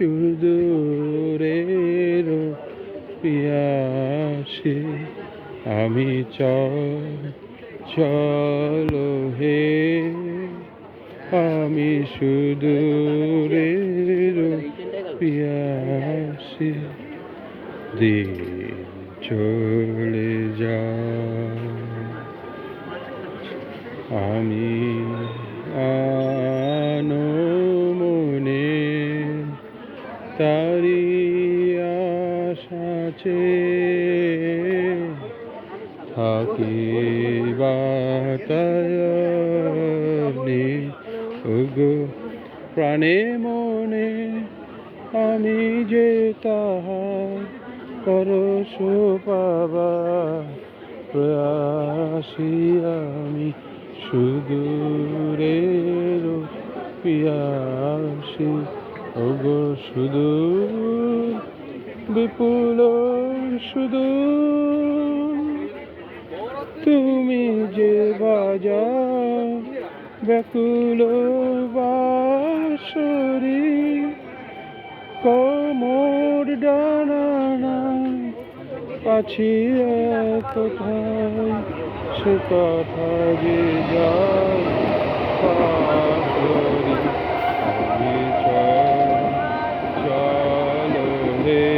সুদূরের পিয়াসী আমি চল হে। আমি সুদূরের পিয়াসী দিন চলে যা আমি আনো তারি আশাচে থাকি বাতায়নি ওগো প্রাণে মনে আমি যে তাহার পরশ পাবা প্রয়াসী আমি সুদূরের পিয়াসী। ওগো শুধু বিপুল শুধু তুমি যে বাজা ব্যাকুল বাসরি কমর ডানা পাছিয়া কোথায় সে কথা যে যায় পাশরি আমি চল রে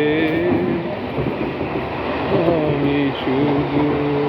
আমি সুদূরের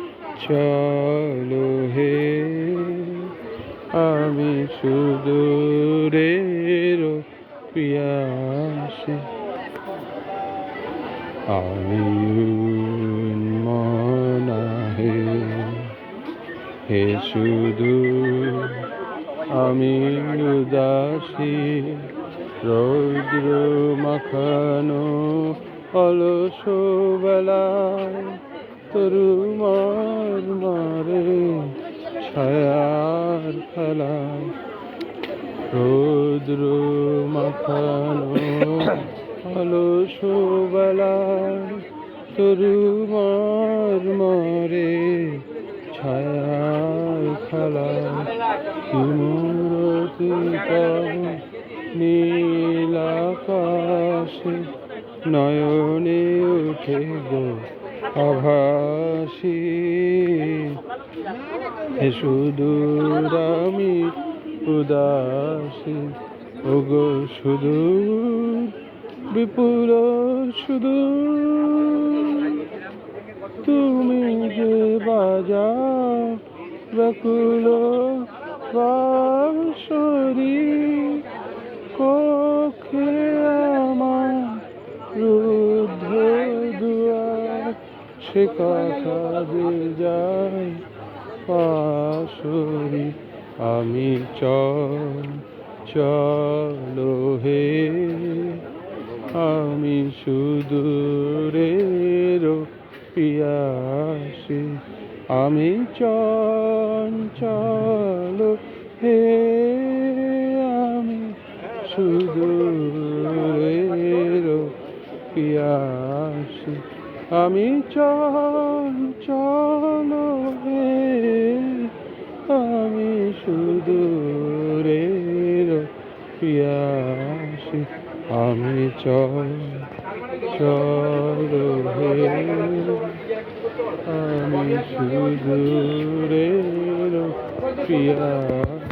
চল হে, আমি সুদূরের পিয়াসী আমি মনা হে হে শুধু আমি উদাসী, রৌদ্র মাখানো অলস তরুমার মারে ছায়ার খেলায় রৌদ্র মাখানো অলস বেলায় তরুমার মারে ছায়ার খেলায় মূরতি নীল আকাশে নয়নে উঠে গো আভাসী হে সুদূর আমি উদাসী। ওগো সুদূর বিপুল সুদূর তুমি যে বাজাও ব্যাকুল বাসরি সে কথা যে যায় পাশরি আমি চল, চলো হে। আমি সুদূরের পিয়াসী। আমি চঞ্চল হে। আমি সুদূরের পিয়াসী। আমি চঞ্চল হে আমি সুদূরের পিয়াসী। আমি চল চল হে আমি সুদূরের পিয়াসী।